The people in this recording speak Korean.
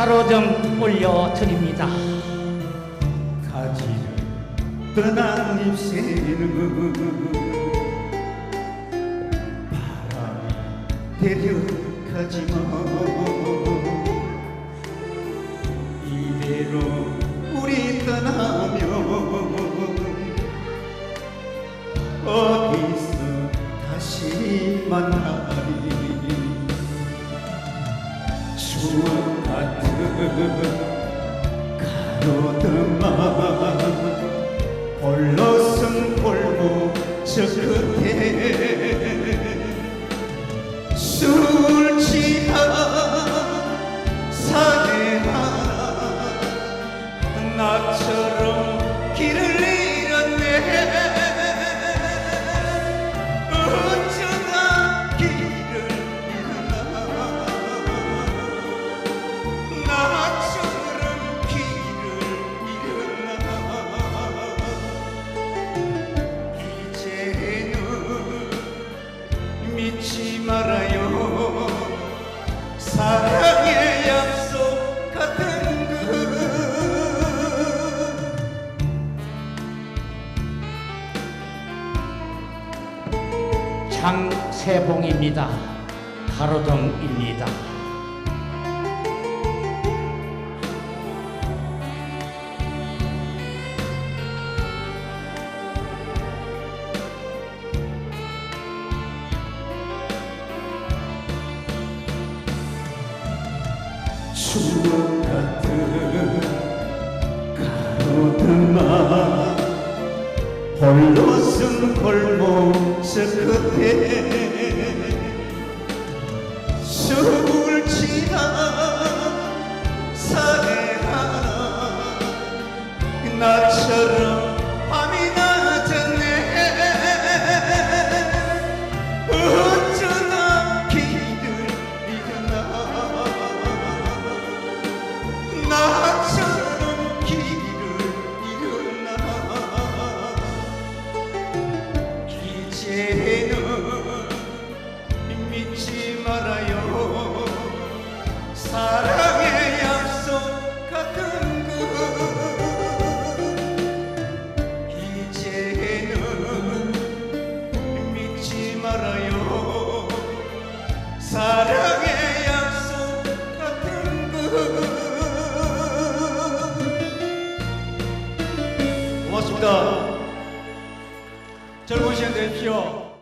가로등 올려드립니다. 가지를 떠난 잎새는 바람 데려가지마. 이대로 우리 떠나면 어디서 다시 만나 추억 같은 가로등만 홀로선 골목 저 끝에 믿지 말아요 사랑의 약속 같은 그 장세봉입니다. 가로등입니다. 추억 같은 가로등만. 홀로 쓴 골목 저 끝에 이제는 믿지 말아요. 사랑의 약속 같은 그 이제는 믿지 말아요. 사랑의 약속 같은 그 고맙습니다 젊은 시간 되십시오